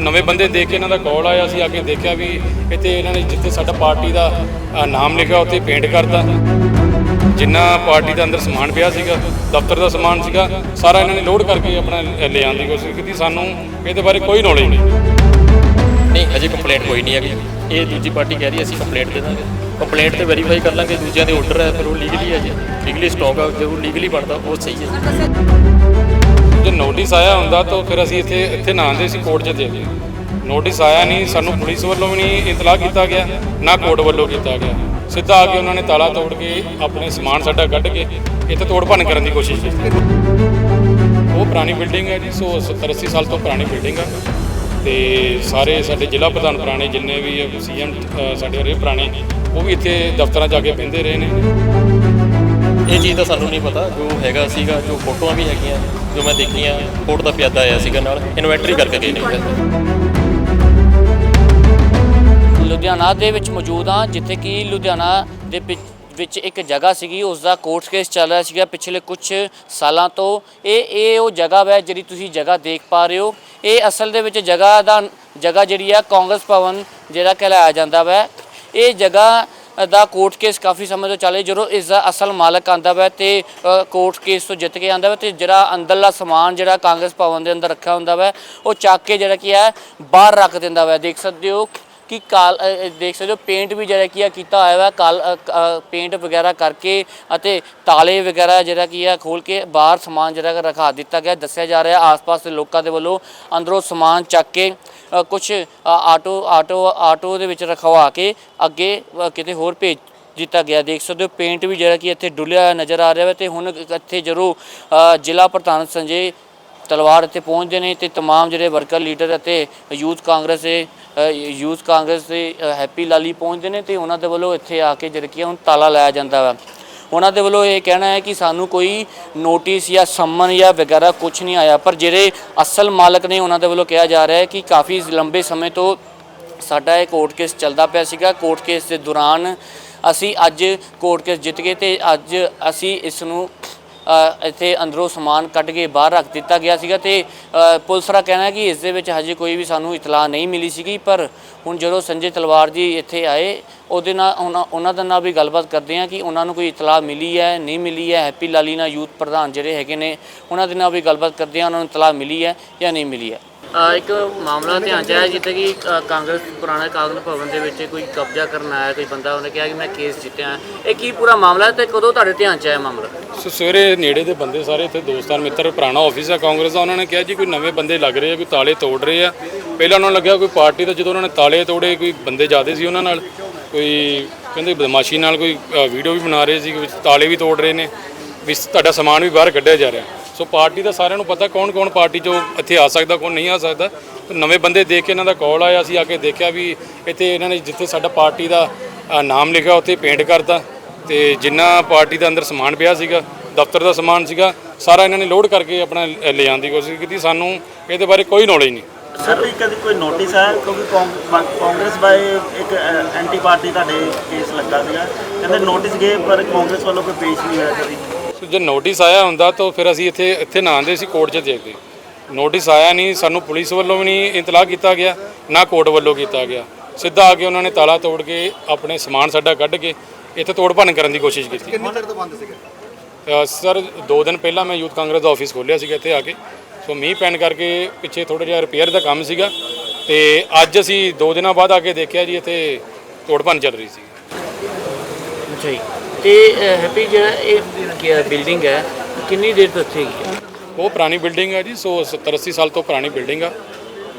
ਨਵੇਂ ਬੰਦੇ ਦੇਖ ਕੇ ਇਹਨਾਂ ਦਾ ਕਾਲ ਆਇਆ ਸੀ ਆ ਕੇ ਦੇਖਿਆ ਵੀ ਇੱਥੇ ਇਹਨਾਂ ਨੇ ਜਿੱਥੇ ਸਾਡਾ ਪਾਰਟੀ ਦਾ ਅ, ਨਾਮ ਲਿਖਿਆ ਉੱਥੇ ਪੇਂਟ ਕਰਤਾ। ਜਿੰਨਾ ਪਾਰਟੀ ਦੇ ਅੰਦਰ ਸਮਾਨ ਪਿਆ ਸੀਗਾ ਦਫ਼ਤਰ ਦਾ ਸਮਾਨ ਸੀਗਾ ਸਾਰਾ ਇਹਨਾਂ ਨੇ ਲੋਡ ਕਰਕੇ ਆਪਣਾ ਲੈ ਆਉਣ ਦੀ ਕੋਸ਼ਿਸ਼ ਕੀਤੀ। ਸਾਨੂੰ ਇਹਦੇ ਬਾਰੇ ਕੋਈ ਨੌਲੇਜ ਨਹੀਂ। ਨਹੀਂ ਅਜੇ ਕੰਪਲੇਂਟ ਕੋਈ ਨਹੀਂ ਹੈਗੀ। ਇਹ ਦੂਜੀ ਪਾਰਟੀ ਕਹਿ ਰਹੀ ਹੈ ਅਸੀਂ ਕੰਪਲੇਂਟ ਦੇ ਦਾਂਗੇ। ਕੰਪਲੇਂਟ ਤੇ ਵੈਰੀਫਾਈ ਕਰ ਲਾਂਗੇ ਦੂਜਿਆਂ ਦੇ ਆਰਡਰ ਹੈ ਪਰ ਉਹ ਲੀਗਲੀ ਹੈ ਜੀ। ਲੀਗਲੀ ਸਟਾਕ ਆ ਜੇ ਉਹ ਲੀਗਲੀ ਬਣਦਾ ਉਹ ਸਹੀ ਹੈ। ਜੇ ਜੇ ਨੋਟਿਸ ਆਇਆ ਹੁੰਦਾ ਤਾਂ ਫਿਰ ਅਸੀਂ ਇੱਥੇ ਇੱਥੇ ਨਾ ਆਉਂਦੇ ਸੀ ਕੋਰਟ 'ਚ ਦੇ ਦੇ ਨੋਟਿਸ ਆਇਆ ਨਹੀਂ, ਸਾਨੂੰ ਪੁਲਿਸ ਵੱਲੋਂ ਵੀ ਨਹੀਂ ਇਤਲਾਹ ਕੀਤਾ ਗਿਆ, ਨਾ ਕੋਰਟ ਵੱਲੋਂ ਕੀਤਾ ਗਿਆ। ਸਿੱਧਾ ਆ ਕੇ ਉਹਨਾਂ ਨੇ ਤਾਲਾ ਤੋੜ ਕੇ ਆਪਣੇ ਸਮਾਨ ਸਾਡਾ ਕੱਢ ਕੇ ਇੱਥੇ ਤੋੜ ਭੰਨ ਕਰਨ ਦੀ ਕੋਸ਼ਿਸ਼ ਕੀਤੀ। ਉਹ ਪੁਰਾਣੀ ਬਿਲਡਿੰਗ ਹੈ ਜੀ, ਸੋ 70 80 ਸਾਲ ਤੋਂ ਪੁਰਾਣੀ ਬਿਲਡਿੰਗ ਆ। ਤੇ ਸਾਰੇ ਸਾਡੇ ਜ਼ਿਲ੍ਹਾ ਪ੍ਰਧਾਨ ਪੁਰਾਣੇ ਜਿੰਨੇ ਵੀ ਸੀਐਮ ਸਾਡੇ ਰਹੇ ਪੁਰਾਣੇ, ਉਹ ਵੀ ਇੱਥੇ ਦਫ਼ਤਰਾਂ ਜਾ ਕੇ ਬਹਿੰਦੇ ਰਹੇ ਨੇ। ਇਹ ਚੀਜ਼ ਦਾ ਸਾਨੂੰ ਨਹੀਂ ਪਤਾ, ਜੋ ਹੈਗਾ ਸੀਗਾ, ਜੋ ਫੋਟੋਆਂ ਵੀ ਹੈਗੀਆਂ ਜੋ ਮੈਂ ਦੇਖੀਆਂ ਕੋਰਟ ਦਾ ਪਿਆਦਾ ਆਇਆ ਸੀਗਾ ਨਾਲ ਇਨਵੈਂਟਰੀ ਕਰਕੇ ਗਏ ਨੇ। ਲੁਧਿਆਣਾ ਦੇ ਵਿੱਚ ਮੌਜੂਦ ਹਾਂ, ਜਿੱਥੇ ਕਿ ਲੁਧਿਆਣਾ ਦੇ ਵਿੱਚ- ਵਿੱਚ ਇੱਕ ਜਗ੍ਹਾ ਸੀਗੀ ਉਸ ਦਾ ਕੋਰਟ ਕੇਸ ਚੱਲ ਰਿਹਾ ਸੀਗਾ ਪਿਛਲੇ ਕੁਝ ਸਾਲਾਂ ਤੋਂ। ਇਹ ਇਹ ਉਹ ਜਗ੍ਹਾ ਹੈ ਜਿਹੜੀ ਤੁਸੀਂ ਜਗ੍ਹਾ ਦੇਖ ਪਾ ਰਹੇ ਹੋ। ਇਹ ਅਸਲ ਦੇ ਵਿੱਚ ਜਗ੍ਹਾ ਦਾ, ਜਗ੍ਹਾ ਜਿਹੜੀ ਆ, ਕਾਂਗਰਸ ਭਵਨ ਜਿਹੜਾ ਕਹਿਲਾਇਆ ਜਾਂਦਾ ਵਾ। ਇਹ ਜਗ੍ਹਾ ਦਾ ਕੋਰਟ ਕੇਸ ਕਾਫੀ ਸਮੇਂ ਤੋਂ ਚੱਲੇ ਜਦੋਂ ਇਸ ਦਾ ਅਸਲ ਮਾਲਕ ਆਂਦਾ ਵਾ ਤੇ ਕੋਰਟ ਕੇਸ ਤੋਂ ਜਿੱਤ ਕੇ ਆਂਦਾ ਵਾ ਤੇ ਜਿਹੜਾ ਅੰਦਰਲਾ ਸਮਾਨ ਜਿਹੜਾ ਕਾਂਗਰਸ ਭਵਨ ਦੇ ਅੰਦਰ ਰੱਖਿਆ ਹੁੰਦਾ ਵਾ, ਉਹ ਚੱਕ ਕੇ ਜਿਹੜਾ ਕੀ ਹੈ ਬਾਹਰ ਰੱਖ ਦਿੰਦਾ ਵਾ। ਦੇਖ ਸਕਦੇ ਹੋ ਕਿ ਕਾਲ ਦੇਖ ਸਕਦੇ ਹੋ ਪੇਂਟ ਵੀ ਜਿਹੜਾ ਕੀ ਆ ਕੀਤਾ ਹੋਇਆ ਵਾ, ਕਾਲ ਕ- ਪੇਂਟ ਵਗੈਰਾ ਕਰਕੇ ਅਤੇ ਤਾਲੇ ਵਗੈਰਾ ਜਿਹੜਾ ਕੀ ਆ ਖੋਲ ਕੇ ਬਾਹਰ ਸਮਾਨ ਜਿਹੜਾ ਰਖਾ ਦਿੱਤਾ ਗਿਆ। ਦੱਸਿਆ ਜਾ ਰਿਹਾ ਆਸ-ਪਾਸ ਦੇ ਲੋਕਾਂ ਦੇ ਵੱਲੋਂ ਅੰਦਰੋਂ ਸਮਾਨ ਚੱਕ ਕੇ ਕੁਝ ਆਟੋ ਆਟੋ ਆਟੋ ਦੇ ਵਿੱਚ ਰਖਵਾ ਕੇ ਅੱਗੇ ਅ, ਕਿਤੇ ਹੋਰ ਭੇਜ ਦਿੱਤਾ ਗਿਆ ਦੇਖ ਸਕਦੇ ਹੋ ਪੇਂਟ ਵੀ ਜਿਹੜਾ ਕਿ ਇੱਥੇ ਡੁੱਲਿਆ ਹੋਇਆ ਨਜ਼ਰ ਆ ਰਿਹਾ ਵਾ ਤੇ ਹੁਣ ਇੱਥੇ ਜਦੋਂ ਅ, ਜ਼ਿਲ੍ਹਾ ਪ੍ਰਧਾਨ ਸੰਜੇ ਤਲਵਾਰ ਇੱਥੇ ਪਹੁੰਚਦੇ ਨੇ ਤੇ तमाम ਜਿਹੜੇ ਵਰਕਰ ਲੀਡਰ ਅਤੇ ਯੂਥ ਕਾਂਗਰਸ ਦੇ ਅ, ਯੂਥ ਕਾਂਗਰਸ ਦੇ ਅ, ਹੈਪੀ ਲਾਲੀ ਪਹੁੰਚਦੇ ਨੇ ਤੇ ਉਹਨਾਂ ਦੇ ਵੱਲੋਂ ਇੱਥੇ ਆ ਕੇ ਜਿਹੜਾ ਕੀ ਆ ਹੁਣ ਤਾਲਾ ਲਾਇਆ ਜਾਂਦਾ ਵਾ ਉਹਨਾਂ ਦੇ ਵੱਲੋਂ ਇਹ ਕਹਿਣਾ ਹੈ ਕਿ ਸਾਨੂੰ ਕੋਈ ਨੋਟਿਸ ਜਾਂ ਸੰਮਨ ਜਾਂ ਵਗੈਰਾ ਕੁਝ ਨਹੀਂ ਆਇਆ। ਪਰ ਜਿਹੜੇ ਅਸਲ ਮਾਲਕ ਨੇ ਉਹਨਾਂ ਦੇ ਵੱਲੋਂ ਕਿਹਾ ਜਾ ਰਿਹਾ ਹੈ ਕਿ ਕਾਫੀ ਲੰਬੇ ਸਮੇਂ ਤੋਂ ਸਾਡਾ ਇਹ ਕੋਰਟ ਕੇਸ ਚੱਲਦਾ ਪਿਆ ਸੀਗਾ। ਕੋਰਟ ਕੇਸ ਦੇ ਦੌਰਾਨ ਅਸੀਂ ਅੱਜ ਕੋਰਟ ਕੇਸ ਜਿੱਤ ਗਏ ਤੇ ਅੱਜ ਅਸੀਂ ਇਸ ਨੂੰ ਇੱਥੇ ਅੰਦਰੋਂ ਸਮਾਨ ਕੱਢ ਕੇ ਬਾਹਰ ਰੱਖ ਦਿੱਤਾ ਗਿਆ ਸੀਗਾ ਤੇ ਪੁਲਿਸ ਦਾ ਕਹਿਣਾ ਕਿ ਇਸ ਦੇ ਵਿੱਚ ਹਜੇ ਕੋਈ ਵੀ ਸਾਨੂੰ ਇਤਲਾਹ ਨਹੀਂ ਮਿਲੀ ਸੀਗੀ। ਪਰ ਹੁਣ ਜਦੋਂ ਸੰਜੇ ਤਲਵਾਰ ਜੀ ਇੱਥੇ ਆਏ ਉਹਦੇ ਨਾਲ ਉਹਨਾਂ ਉਹਨਾਂ ਦੇ ਨਾਲ ਵੀ ਗੱਲਬਾਤ ਕਰਦੇ ਹਾਂ ਕਿ ਉਹਨਾਂ ਨੂੰ ਕੋਈ ਇਤਲਾਹ ਮਿਲੀ ਹੈ ਨਹੀਂ ਮਿਲੀ ਹੈ ਹੈਪੀ ਲਾਲੀ ਨਾਲ ਯੂਥ ਪ੍ਰਧਾਨ ਜਿਹੜੇ ਹੈਗੇ ਨੇ ਉਹਨਾਂ ਦੇ ਨਾਲ ਵੀ ਗੱਲਬਾਤ ਕਰਦੇ ਹਾਂ ਉਹਨਾਂ ਨੂੰ ਇਤਲਾਹ ਮਿਲੀ ਹੈ ਜਾਂ ਨਹੀਂ ਮਿਲੀ ਹੈ। ਇੱਕ ਮਾਮਲਾ ਧਿਆਨ ਚ ਆਇਆ ਜਿੱਥੇ ਕਿ ਕਾਂਗਰਸ ਪੁਰਾਣਾ ਕਾਂਗਰਸ ਭਵਨ ਦੇ ਵਿੱਚ ਕੋਈ ਕਬਜ਼ਾ ਕਰਨ ਆਇਆ ਕੋਈ ਬੰਦਾ ਉਹਨੇ ਕਿਹਾ ਕਿ ਮੈਂ ਕੇਸ ਜਿੱਤਿਆ। ਇਹ ਕੀ ਪੂਰਾ ਮਾਮਲਾ ਤੇ ਕਦੋਂ ਤੁਹਾਡੇ ਧਿਆਨ ਚ ਆਇਆ ਮਾਮਲਾ? ਸੋ ਸਵੇਰੇ ਨੇੜੇ ਦੇ ਬੰਦੇ ਸਾਰੇ ਇੱਥੇ ਦੋਸਤਾਨ ਮਿੱਤਰ ਪੁਰਾਣਾ ਆਫਿਸ ਹੈ ਕਾਂਗਰਸ ਦਾ ਉਹਨਾਂ ਨੇ ਕਿਹਾ ਜੀ ਕੋਈ ਨਵੇਂ ਬੰਦੇ ਲੱਗ ਰਹੇ ਆ ਕੋਈ ਤਾਲੇ ਤੋੜ ਰਹੇ ਆ। ਪਹਿਲਾਂ ਉਹਨਾਂ ਨੂੰ ਲੱਗਿਆ ਕੋਈ ਪਾਰਟੀ ਦਾ ਜਦੋਂ ਉਹਨਾਂ ਨੇ ਤਾਲੇ ਤੋੜੇ ਕੋਈ ਬੰਦੇ ਜ਼ਿਆਦੇ ਸੀ ਉਹਨਾਂ ਨਾਲ। ਕੋਈ ਕਹਿੰਦੇ ਬਦਮਾਸ਼ੀ ਨਾਲ ਕੋਈ ਵੀਡੀਓ ਵੀ ਬਣਾ ਰਹੇ ਸੀ ਵਿੱਚ ਤਾਲੇ ਵੀ ਤੋੜ ਰਹੇ ਨੇ ਵੀ ਤੁਹਾਡਾ ਸਮਾਨ ਵੀ ਬਾਹਰ ਕੱਢਿਆ ਜਾ ਰਿਹਾ। ਸੋ ਪਾਰਟੀ ਦਾ ਸਾਰਿਆਂ ਨੂੰ ਪਤਾ ਕੌਣ ਕੌਣ ਪਾਰਟੀ 'ਚੋਂ ਇੱਥੇ ਆ ਸਕਦਾ, ਕੌਣ ਨਹੀਂ ਆ ਸਕਦਾ। ਨਵੇਂ ਬੰਦੇ ਦੇਖ ਕੇ ਇਹਨਾਂ ਦਾ ਕਾਲ ਆਇਆ, ਅਸੀਂ ਆ ਕੇ ਦੇਖਿਆ ਵੀ ਇੱਥੇ ਇਹਨਾਂ ਨੇ ਜਿੱਥੇ ਸਾਡਾ ਪਾਰਟੀ ਦਾ ਨਾਮ ਲਿਖਿਆ, ਉੱਥੇ ਪੇਂਟ ਕਰਤਾ। ਤੇ ਜਿੰਨਾ ਪਾਰਟੀ ਦਾ ਅੰਦਰ ਸਮਾਨ ਪਿਆ ਸੀਗਾ, ਦਫ਼ਤਰ ਦਾ ਸਮਾਨ ਸੀਗਾ, ਸਾਰਾ ਇਹਨਾਂ ਨੇ ਲੋਡ ਕਰਕੇ ਆਪਣਾ ਲਿਆਉਣ ਦੀ ਕੋਸ਼ਿਸ਼ ਕੀਤੀ। ਸਾਨੂੰ ਇਹਦੇ ਬਾਰੇ ਕੋਈ ਨੌਲੇਜ ਨਹੀਂ। ਸਰ ਕੋਈ ਕਦੀ ਕੋਈ ਨੋਟਿਸ ਆਇਆ? ਕਿਉਂਕਿ ਕਾਂਗ- ਕਾਂਗਰਸ ਬਾਏ ਇੱਕ ਐਂਟੀ ਪਾਰਟੀ ਤੁਹਾਡੇ ਕੇਸ ਲੱਗਾ ਸੀਗਾ। ਕਹਿੰਦੇ ਨੋਟਿਸ ਗਏ ਪਰ ਕਾਂਗਰਸ ਵੱਲੋਂ ਕੋਈ ਪੇਸ਼ ਨਹੀਂ ਹੋਇਆ ਕਦੀ। ਸੋ ਜੇ ਨੋਟਿਸ ਆਇਆ ਹੁੰਦਾ ਤਾਂ ਫਿਰ ਅਸੀਂ ਇੱਥੇ ਇੱਥੇ ਨਾ ਆਉਂਦੇ ਸੀ ਕੋਰਟ 'ਚ ਦੇਖਦੇ। ਨੋਟਿਸ ਆਇਆ ਨਹੀਂ ਸਾਨੂੰ ਪੁਲਿਸ ਵੱਲੋਂ ਵੀ ਨਹੀਂ ਇਤਲਾਹ ਕੀਤਾ ਗਿਆ ਨਾ ਕੋਰਟ ਵੱਲੋਂ ਕੀਤਾ ਗਿਆ। ਸਿੱਧਾ ਆ ਕੇ ਉਹਨਾਂ ਨੇ ਤਾਲਾ ਤੋੜ ਕੇ ਆਪਣੇ ਸਮਾਨ ਸਾਡਾ ਕੱਢ ਕੇ ਇੱਥੇ ਤੋੜ ਭੰਨ ਕਰਨ ਦੀ ਕੋਸ਼ਿਸ਼ ਕੀਤੀ। ਕਿੰਨੀ ਦੇਰ ਤੋਂ ਬੰਦ ਸੀਗਾ? ਸਰ 2 ਦਿਨ ਪਹਿਲਾਂ ਮੈਂ ਯੂਥ ਕਾਂਗਰਸ ਦਾ ਆਫਿਸ ਖੋਲ੍ਹਿਆ ਸੀਗਾ ਇੱਥੇ ਆ ਕੇ। ਸੋ ਮੀਂਹ ਪੈਣ ਕਰਕੇ ਪਿੱਛੇ ਥੋੜਾ ਜਿਹਾ ਰਿਪੇਅਰ ਦਾ ਕੰਮ ਸੀਗਾ ਤੇ ਅੱਜ ਅਸੀਂ 2 ਦਿਨਾਂ ਬਾਅਦ ਆ ਕੇ ਦੇਖਿਆ ਜੀ ਇੱਥੇ ਤੋੜ ਭੰਨ ਚੱਲ ਰਹੀ ਸੀ। ਅੱਛਾ ਜੀ। ਤੇ ਹੈਪੀ ਜਿਹੜਾ ਇਹ ਬਿਲਡਿੰਗ ਹੈ ਕਿੰਨੀ ਦੇਰ ਤੋਂ ਇੱਥੇ ਹੈਗੀ ਹੈ? ਉਹ ਪੁਰਾਣੀ ਬਿਲਡਿੰਗ ਆ ਜੀ ਸੋ 70 80 ਸਾਲ ਤੋਂ ਪੁਰਾਣੀ ਬਿਲਡਿੰਗ ਆ।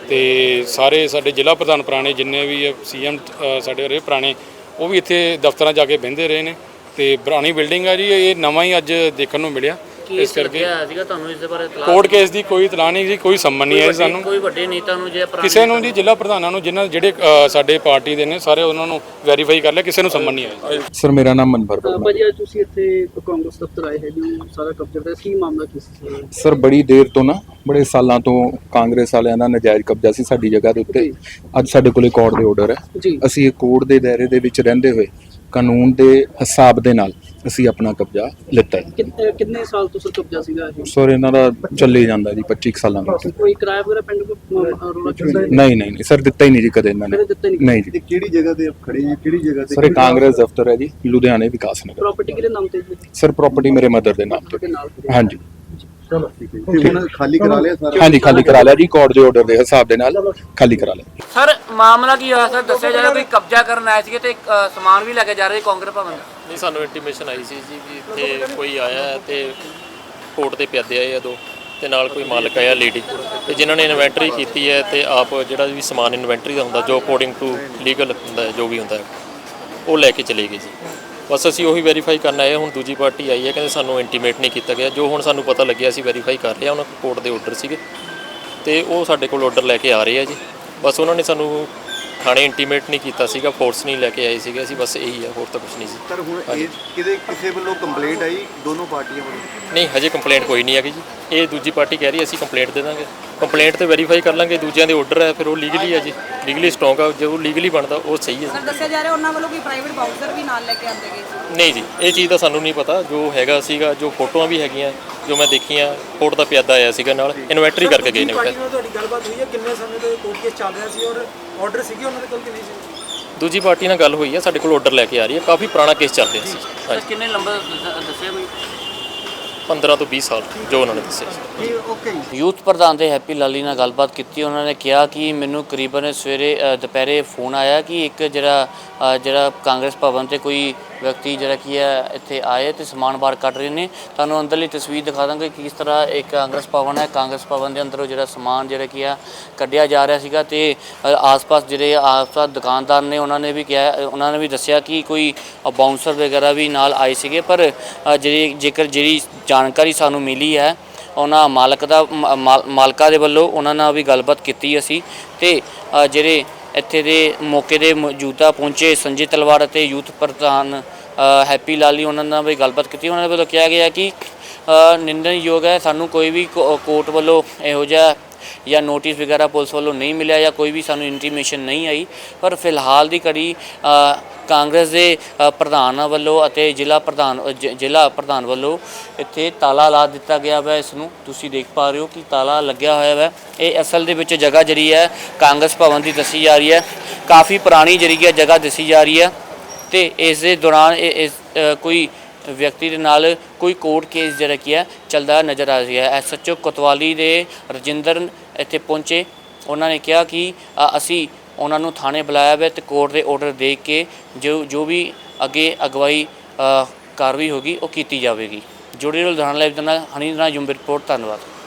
ਤੇ ਸਾਰੇ ਸਾਡੇ ਜ਼ਿਲ੍ਹਾ ਪ੍ਰਧਾਨ ਪੁਰਾਣੇ ਜਿੰਨੇ ਵੀ ਸੀਐਮ ਸਾਡੇ ਰਹੇ ਪੁਰਾਣੇ ਉਹ ਵੀ ਇੱਥੇ ਦਫ਼ਤਰਾਂ ਜਾ ਕੇ ਬਹਿੰਦੇ ਰਹੇ ਨੇ। ਤੇ ਪੁਰਾਣੀ ਬਿਲਡਿੰਗ ਆ ਜੀ ਇਹ ਨਵਾਂ ਹੀ ਅੱਜ ਦੇਖਣ ਨੂੰ ਮਿਲਿਆ। ਕੇਸ ਕਰਕੇ ਲੱਗਿਆ ਸੀਗਾ ਤੁਹਾਨੂੰ ਇਸ ਦੇ ਬਾਰੇ ਇਤਲਾਹ ਕੋਰਟ ਕੇਸ ਦੀ ਕੋਈ ਇਤਲਾਹ ਨਹੀਂ ਜੀ ਕੋਈ ਸੰਮਨ ਨਹੀਂ ਹੈ ਵੱਡੇ- ਸਾਨੂੰ। ਕੋਈ ਵੱਡੇ ਨੇਤਾ ਨੂੰ ਜੇ ਕਿਸੇ ਨੂੰ ਜੀ ਜ਼ਿਲ੍ਹਾ ਪ੍ਰਧਾਨਾਂ ਨੂੰ ਜਿਨ੍ਹਾਂ ਜਿਹੜੇ ਅ, ਸਾਡੇ ਪਾਰਟੀ ਦੇ ਨੇ ਸਾਰੇ ਉਹਨਾਂ ਨੂੰ ਵੈਰੀਫਾਈ ਕਰ ਲਿਆ ਕਿਸੇ ਨੂੰ ਸੰਮਨ ਨਹੀਂ ਆਇਆ ਸਰ ਮੇਰਾ ਨਾਮ ਮਨਵਰ ਵਰਮਾ ਭਾਜੀ ਅੱਜ ਤੁਸੀਂ ਇੱਥੇ ਕਾਂਗਰਸ ਦਫ਼ਤਰ ਆਏ ਹੈਗੇ ਹੋ ਸਾਰਾ ਕਬਜ਼ਾ ਦਾ ਕੀ ਮਾਮਲਾ ਕੀ ਸੀ? ਸਰ ਬੜੀ ਦੇਰ ਤੋਂ ਨਾ ਬੜੇ ਸਾਲਾਂ ਤੋਂ ਕਾਂਗਰਸ ਵਾਲਿਆਂ ਦਾ ਨਜਾਇਜ਼ ਕਬਜ਼ਾ ਸੀ ਸਾਡੀ ਜਗ੍ਹਾ ਦੇ ਉੱਤੇ। ਅੱਜ ਸਾਡੇ ਕੋਲੇ ਕੋਰਟ ਦੇ ਆਰਡਰ ਹੈ। ਜੀ। ਅਸੀਂ ਇਹ ਕੋਰਟ ਦੇ ਦਾਇਰੇ ਦੇ ਵਿੱਚ ਰਹਿੰਦੇ ਹੋਏ ਕਾਨੂੰਨ ਦੇ ਹਿਸਾਬ ਦੇ ਨਾਲ ਅਸੀਂ ਆਪਣਾ ਕਬਜ਼ਾ ਲਿੱਤਾ ਹੈ ਕਿੰਨ- ਸਾਲ ਤੋਂ ਸਰ ਕਬਜ਼ਾ ਸੀਗਾ ਇਹ? ਸਰ ਇਹਨਾਂ ਦਾ ਚੱਲੇ ਜਾਂਦਾ ਜੀ 25 ਕੁ ਸਾਲਾਂ ਤੋਂ ਕੋਈ ਕਿਰਾਇਆ ਵਗੈਰਾ ਪਿੰਡ ਕੋ ਰੋਲਾ ਨਹੀਂ ਨਹੀਂ ਨਹੀਂ ਸਰ ਦਿੱਤਾ ਹੀ ਨਹੀਂ ਜੀ ਕਦੇ ਇਹਨਾਂ ਨੇ। ਦਿੱਤਾ ਨਹੀਂ। ਨਹੀਂ ਜੀ। ਕਿਹੜੀ ਜਗ੍ਹਾ ਤੇ ਖੜੇ ਆ ਕਿਹੜੀ ਜਗ੍ਹਾ ਤੇ ਸਰ ਇਹ ਕਾਂਗਰਸ ਦਫ਼ਤਰ ਹੈ ਜੀ ਲੁਧਿਆਣੇ ਵਿਕਾਸ ਨਗਰ। ਪ੍ਰਾਪਰਟੀ ਕਿਹਦੇ ਨਾਮ ਤੇ ਸਰ ਪ੍ਰਾਪਰਟੀ ਮੇਰੇ ਮਦਰ ਦੇ ਨਾਮ ਤੇ। ਨਾਲ ਹਾਂਜੀ। ਚਲੋ ਠੀਕ ਹੈ ਤੇ ਹੁਣ ਖਾਲੀ ਕਰਾ ਲਿਆ ਸਾਰਾ? ਹਾਂਜੀ ਖਾਲੀ ਕਰਾ ਲਿਆ ਜੀ ਕੋਰਟ ਦੇ ਆਰਡਰ ਦੇ ਹਿਸਾਬ ਦੇ ਨਾਲ ਖਾਲੀ ਕਰਾ ਲਿਆ। ਸਰ ਮਾਮਲਾ ਕੀ ਹੋਇਆ? ਸਰ ਦੱਸਿਆ ਜਾ ਰਿਹਾ ਕੋਈ ਕਬਜ਼ਾ ਕਰਨ ਆਏ ਸੀਗੇ ਤੇ ਅ, ਸਮਾਨ ਵੀ ਲੈ ਕੇ ਜਾ ਰਹੇ ਕਾਂਗਰਸ ਭਵਨ ਦਾ? ਨਹੀਂ ਸਾਨੂੰ ਇੰਟੀਮੇਸ਼ਨ ਆਈ ਸੀ ਜੀ ਵੀ ਇੱਥੇ ਕੋਈ ਆਇਆ ਹੈ ਤੇ ਕੋਰਟ ਦੇ ਪਿਆਦੇ ਆਏ ਆ ਦੋ। ਤੇ ਨਾਲ ਕੋਈ ਮਾਲਕ ਆਇਆ ਲੇਡੀ ਤੇ ਜਿਨ੍ਹਾਂ ਨੇ ਇਨਵੈਂਟਰੀ ਕੀਤੀ ਹੈ ਤੇ ਆਪ ਜਿਹੜਾ ਵੀ ਸਮਾਨ ਇਨਵੈਂਟਰੀ ਦਾ ਹੁੰਦਾ ਜੋ ਅਕੋਰਡਿੰਗ ਟੂ ਲੀਗਲ ਹੁੰਦਾ ਹੈ ਜੋ ਵੀ ਹੁੰਦਾ ਹੈ ਉਹ ਲੈ ਕੇ ਚਲੇ ਗਏ ਜੀ। ਬਸ ਅਸੀਂ ਉਹੀ ਵੈਰੀਫਾਈ ਕਰਨ ਆਏ ਹਾਂ। ਹੁਣ ਦੂਜੀ ਪਾਰਟੀ ਆਈ ਹੈ, ਕਹਿੰਦੇ ਸਾਨੂੰ ਇੰਟੀਮੇਟ ਨਹੀਂ ਕੀਤਾ ਗਿਆ ਜੋ ਹੁਣ ਸਾਨੂੰ ਪਤਾ ਲੱਗਿਆ, ਅਸੀਂ ਵੈਰੀਫਾਈ ਕਰ ਰਹੇ ਹਾਂ, ਉਹਨਾਂ ਕੋਰਟ ਦੇ ਆਰਡਰ ਸੀਗੇ ਤੇ ਉਹ ਸਾਡੇ ਕੋਲ ਆਰਡਰ ਲੈ ਕੇ ਆ ਰਹੇ ਆ ਜੀ ਬਸ ਉਹਨਾਂ ਨੇ ਸਾਨੂੰ ਥਾਣੇ ਇੰਟੀਮੇਟ ਨਹੀਂ ਕੀਤਾ ਸੀਗਾ ਫੋਰਸ ਨਹੀਂ ਲੈ ਕੇ ਆਏ ਸੀਗੇ ਅਸੀਂ ਬਸ ਇਹੀ ਆ ਹੋਰ ਤਾਂ ਕੁਝ ਨਹੀਂ ਸੀ। ਸਰ ਹੁਣ ਇਹ ਕਿਤੇ ਕਿਸੇ ਵੱਲੋਂ ਕੰਪਲੇਂਟ ਆਈ? ਦੋਨੋਂ ਪਾਰਟੀਆਂ ਵੱਲੋਂ? ਨਹੀਂ ਹਜੇ ਕੰਪਲੇਂਟ ਕੋਈ ਨਹੀਂ ਹੈਗੀ ਜੀ। ਇਹ ਦੂਜੀ ਪਾਰਟੀ ਕਹਿ ਰਹੀ ਅਸੀਂ ਕੰਪਲੇਂਟ ਦੇ ਦਾਂਗੇ। ਕੰਪਲੇਂਟ ਤੇ ਵੈਰੀਫਾਈ ਕਰ ਲਾਂਗੇ ਦੂਜਿਆਂ ਦੇ ਆਰਡਰ ਹੈ ਫਿਰ ਉਹ ਲੀਗਲੀ ਹੈ ਜੀ। ਲੀਗਲੀ ਸਟਰੋਂਗ ਆ ਜੋ ਲੀਗਲੀ ਬਣਦਾ ਉਹ ਸਹੀ ਹੈ ਸਰ ਦੱਸਿਆ ਜਾ ਰਿਹਾ ਉਹਨਾਂ ਵੱਲੋਂ ਕੋਈ ਪ੍ਰਾਈਵੇਟ ਬਾਊਂਸਰ ਵੀ ਨਾਲ ਲੈ ਕੇ ਆਂਦੇ ਗਏ ਸੀ। ਜੀ ਨਹੀਂ ਜੀ ਇਹ ਚੀਜ਼ ਦਾ ਸਾਨੂੰ ਨਹੀਂ ਪਤਾ। ਜੋ ਹੈਗਾ ਸੀਗਾ ਜੋ ਫੋਟੋਆਂ ਵੀ ਹੈਗੀਆਂ ਜੋ ਮੈਂ ਦੇਖੀਆਂ ਕੋਰਟ ਦਾ ਪਿਆਦਾ ਆਇਆ ਸੀਗਾ ਨਾਲ ਇਨਵੈਂਟਰੀ ਕਰਕੇ ਗਏ ਨੇ ਪਾਰਟੀ ਨਾਲ ਤੁਹਾਡੀ ਗੱਲਬਾਤ ਹੋਈ ਹੈ ਕਿੰਨੇ ਸਮੇਂ ਤੋਂ ਕੋਰਟ ਕੇਸ ਚੱਲ ਰਿਹਾ ਸੀ ਔਰ ਆਰਡਰ ਸੀਗੇ ਉਹਨਾਂ ਦੇ ਕੋਲ ਕਿ ਨਹੀਂ ਸੀ? ਦੂਜੀ ਪਾਰਟੀ ਨਾਲ ਗੱਲ ਹੋਈ ਹੈ ਸਾਡੇ ਕੋਲ ਆਰਡਰ ਲੈ ਕੇ ਆ ਰਹੀ ਹੈ ਕਾਫੀ ਪੁਰਾਣਾ ਕੇਸ ਚੱਲ ਰਿਹਾ ਸੀ। ਹਾਂਜੀ। ਕਿੰਨੇ ਲੰਬਾ ਦੱਸਿਆ ਕੋਈ 15 ਤੋਂ 20 ਸਾਲ ਜੋ ਉਹਨਾਂ ਨੇ ਦੱਸਿਆ ਸੀ। ਯੂਥ ਪ੍ਰਧਾਨ ਦੇ ਹੈਪੀ ਲਾਲੀ ਨਾਲ ਗੱਲਬਾਤ ਕੀਤੀ ਉਹਨਾਂ ਨੇ ਕਿਹਾ ਕਿ ਮੈਨੂੰ ਕਰੀਬਨ ਸਵੇਰੇ ਦੁਪਹਿਰੇ ਫੋਨ ਆਇਆ ਕਿ ਇੱਕ ਜਿਹੜਾ ਜਿਹੜਾ ਕਾਂਗਰਸ ਭਵਨ ਤੇ ਕੋਈ ਵਿਅਕਤੀ ਜਿਹੜਾ ਕੀ ਹੈ ਇੱਥੇ ਆਏ ਤੇ ਸਮਾਨ ਬਾਹਰ ਕੱਢ ਰਹੇ ਨੇ। ਤੁਹਾਨੂੰ ਅੰਦਰਲੀ ਤਸਵੀਰ ਦਿਖਾ ਦਾਂਗੇ ਕਿ ਕਿਸ ਤਰ੍ਹਾਂ ਇੱਕ ਕਾਂਗਰਸ ਭਵਨ ਹੈ। ਕਾਂਗਰਸ ਭਵਨ ਦੇ ਅੰਦਰੋਂ ਜਿਹੜਾ ਸਮਾਨ ਜਿਹੜਾ ਕੀ ਆ ਕੱਢਿਆ ਜਾ ਰਿਹਾ ਸੀਗਾ ਤੇ ਆਸ-ਪਾਸ ਜਿਹੜੇ ਆਸ-ਪਾਸ ਦੁਕਾਨਦਾਰ ਨੇ ਉਹਨਾਂ ਨੇ ਵੀ ਕਿਹਾ ਉਹਨਾਂ ਨੇ ਵੀ ਦੱਸਿਆ ਕਿ ਕੋਈ ਬਾਉਂਸਰ ਵਗੈਰਾ ਵੀ ਨਾਲ ਆਏ ਸੀਗੇ। ਪਰ ਜਿਹੜੀ ਜੇਕਰ ਜਿਹੜੀ ਜਾਣਕਾਰੀ ਸਾਨੂੰ ਮਿਲੀ ਹੈ। ਉਹਨਾਂ ਮਾਲਕ ਦਾ ਮ- ਮਾਲ- ਮਾਲਕਾਂ ਦੇ ਵੱਲੋਂ ਉਹਨਾਂ ਨਾਲ ਵੀ ਗੱਲਬਾਤ ਕੀਤੀ ਅਸੀਂ ਤੇ ਜਿਹੜੇ ਇੱਥੇ ਦੇ ਮੌਕੇ ਦੇ ਮੌਜੂਦਾ ਪਹੁੰਚੇ ਸੰਜੇ ਤਲਵਾਰ ਅਤੇ ਯੂਥ ਪ੍ਰਧਾਨ ਹੈਪੀ ਲਾਲੀ ਉਹਨਾਂ ਨਾਲ ਵੀ ਗੱਲਬਾਤ ਕੀਤੀ। ਉਹਨਾਂ ਦੇ ਵੱਲੋਂ ਕਿਹਾ ਗਿਆ ਕਿ ਅ, ਨਿੰਦਣਯੋਗ ਹੈ। ਸਾਨੂੰ ਕੋਈ ਵੀ ਕੋਰਟ ਵੱਲੋਂ ਇਹੋ ਜਿਹਾ ਜਾਂ ਨੋਟਿਸ ਵਗੈਰਾ ਪੁਲਿਸ ਵੱਲੋਂ ਨਹੀਂ ਮਿਲਿਆ ਜਾਂ ਕੋਈ ਵੀ ਸਾਨੂੰ ਇੰਟੀਮੇਸ਼ਨ ਨਹੀਂ ਆਈ। ਪਰ ਫਿਲਹਾਲ ਦੀ ਘੜੀ ਕਾਂਗਰਸ ਦੇ ਅ, ਪ੍ਰਧਾਨ ਵੱਲੋਂ ਅਤੇ ਜ਼ਿਲ੍ਹਾ ਪ੍ਰਧਾਨ ਜ਼ਿਲ੍ਹਾ ਪ੍ਰਧਾਨ ਵੱਲੋਂ ਇੱਥੇ ਤਾਲਾ ਲਾ ਦਿੱਤਾ ਗਿਆ ਹੈ ਇਸ ਨੂੰ। ਤੁਸੀਂ ਦੇਖ ਪਾ ਰਹੇ ਹੋ ਕਿ ਤਾਲਾ ਲੱਗਿਆ ਹੋਇਆ ਹੈ ਇਹ ਅਸਲ ਦੇ ਵਿੱਚ ਜਗ੍ਹਾ ਜਿਹੜੀ ਹੈ ਕਾਂਗਰਸ ਭਵਨ ਦੀ ਦੱਸੀ ਜਾ ਰਹੀ ਹੈ। ਕਾਫੀ ਪੁਰਾਣੀ ਜਿਹੜੀ ਹੈ ਜਗ੍ਹਾ ਦੱਸੀ ਜਾ ਰਹੀ ਹੈ ਤੇ ਇਸ ਦੇ ਦੌਰਾਨ ਇਹ ਇਸ ਕੋਈ ਵਿਅਕਤੀ ਦੇ ਨਾਲ ਕੋਈ ਕੋਰਟ ਕੇਸ ਜਿਹੜਾ ਕੀ ਹੈ ਚੱਲਦਾ ਨਜ਼ਰ ਆ ਰਿਹਾ ਹੈ। ਐਸਐਚਓ ਕੋਤਵਾਲੀ ਦੇ ਰਜਿੰਦਰ ਇੱਥੇ ਪਹੁੰਚੇ। ਉਹਨਾਂ ਨੇ ਕਿਹਾ ਕਿ ਅਸੀਂ ਉਹਨਾਂ ਨੂੰ ਥਾਣੇ ਬੁਲਾਇਆ ਹੋਇਆ ਤੇ ਕੋਰਟ ਦੇ ਆਰਡਰ ਦੇ ਕੇ ਜੋ ਜੋ ਵੀ ਅੱਗੇ ਅਗਵਾਈ ਅ, ਕਾਰਵਾਈ ਹੋਗੀ ਉਹ ਕੀਤੀ ਜਾਵੇਗੀ। ਜੁੜੇ ਰਹੋ ਲੁਧਿਆਣਾ ਲਾਈਵ ਦੇ ਨਾਲ ਹਨੀ ਨਾਲ ਜੁੰਬ ਰਿਪੋਰਟ ਧੰਨਵਾਦ।